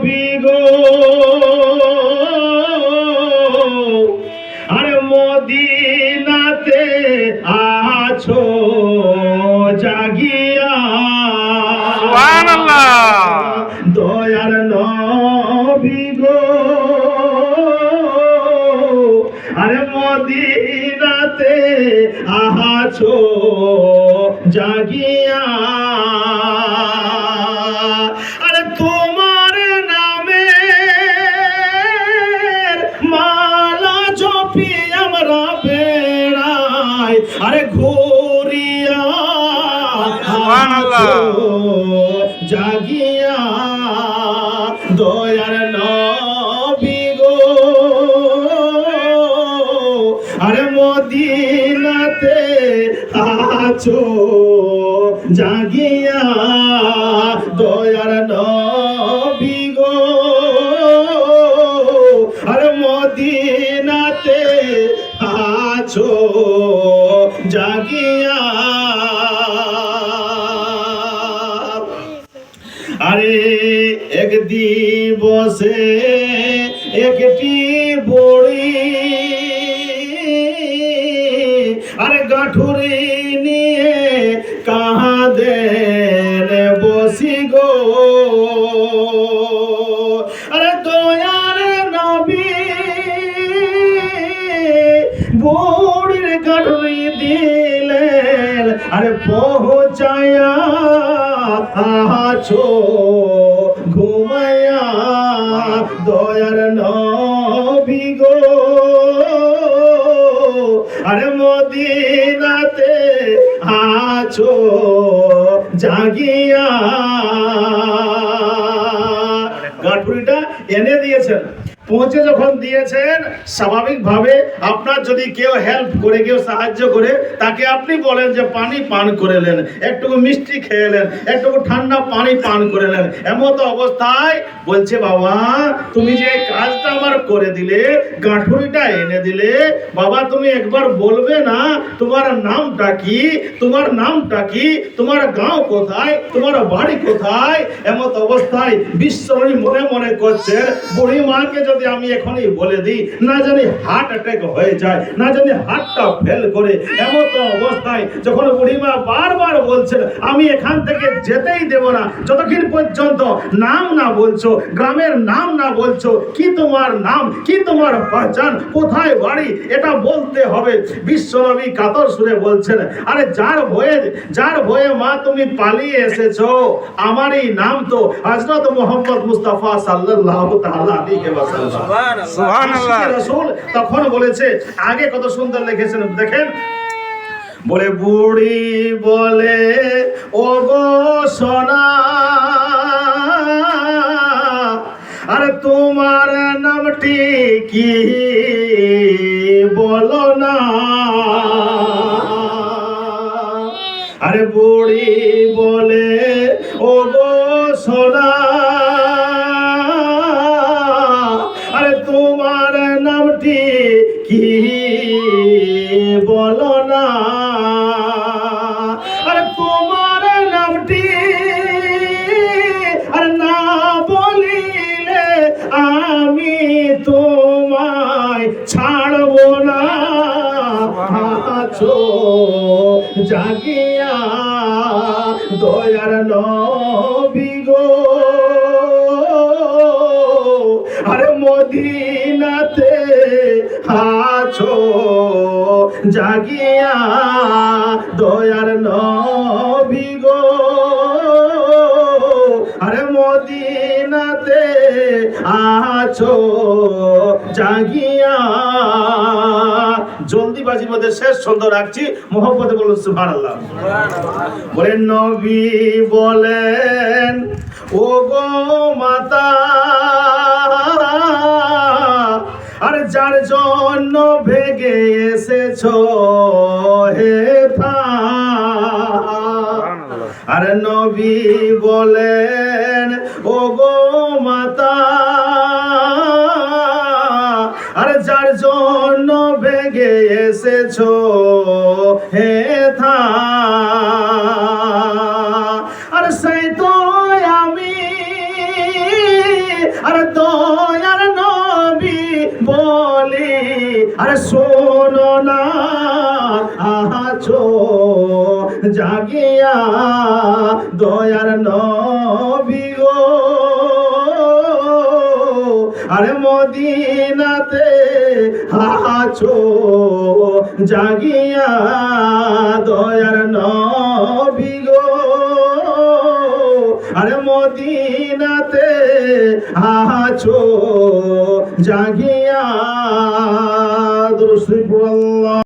নবী গো আরে মদিনাতে আছো জাগিয়া। দয়ার নবী গো আরে মদিনাতে আছো জাগিয়া। আরে ঘুরিয়া। জাগিয়া দয়ার নবী গো আরে মদিনাতে আছো জাগিয়া দয়ার নবী গো আরে মদিনাতে আছো জাগিয়া। আরে এক দিবসে একটি বড়ি, আরে গাঠুরি নিয়ে কাঁদের বসি গো। আরে দয়ার নবী, বুড়ির গাঠুরি দিলেন, আরে পৌঁছায়া আছো, ঘুমায়া দয়ার নবী গো। আরে মদিনাতে আছো, জাগিয়া। গাঁঠুরিটা এনে দিয়েছেন। পৌঁছে যখন দিয়েছেন, স্বাভাবিকভাবে আপনার যদি কেউ হেল্প করে, কেউ সাহায্য করে, তাকে আপনি বলেন যে, পানি পান করে নেন, একটুকু মিষ্টি খেয়ে নেন, একটুকু ঠান্ডা পানি পান করে নেন। এমত অবস্থায় বলছে, বাবা, তুমি যে করে দিলে, গাঁঠুরিটা এনে দিলে, বাবা তুমি একবার বলবে না, তোমার নামটা কি, তোমার নামটা কি, তোমার গাঁও কোথায়, তোমার বাড়ি কোথায়? এমত অবস্থায় বিশ্বরী মনে মনে করছেন বুড়ি মাকে যদি আমি এখনই বলে দিই, না জানি হার্ট অ্যাটাক হয়ে যায়, না জানি হার্টটা ফেল করে, এমত অবস্থায় যখন বুড়িমা বারবার বলছেন আমি এখান থেকে যেতেই দেব না, যতক্ষণ পর্যন্ত নাম না বলছো, গ্রামের নাম না বলছো, কি তোমার নাম কি তোমার পহচান কোথায় বাড়ি? এটা বলতে হবে। বিশ্বনবী কাতর সুরে বলছেন আরে যার ভয়ে যার ভয়ে মা তুমি পালিয়ে এসেছ আমারই নাম তো হযরত মোহাম্মদ মুস্তাফা সাল্লাল্লাহু তাআলা আলাইহি ওয়াসাল্লাম। সুবহানাল্লাহ। রাসূল তখন বলেছে আগে কত সুন্দর লিখেছেন দেখেন। বলে বুড়ি বলে ও গো সোনা বলো না। আরে বুড়ি বলে ও গো সোনা আরে তোমার নামটি কি? বলো আছো? জাগিয়া দয়ার নবী গো। আরে মদিনাতে আছো? জাগিয়া দয়ার নবী গো। আরে মদিনাতে আছো? জাগিয়া জলদিবাজির মধ্যে শেষ ছন্দ রাখছি। মোহাম্মদ বলুন সুবহানাল্লাহ। বলেন নবী বলেন ও গো মাতা আর যার জন্য ভেগে এসেছ হে আর নবী বলেন ও গো করেছ? হে আর সেই তো আমি আর দয়ার নবী বলি, আর শোনো না আছো জাগিয়া দয়ার নবী আরে মদিনাতে আছো জাগিয়া দয়ার নবী গো। আরে মদিনাতে আছো জাগিয়া আল্লাহ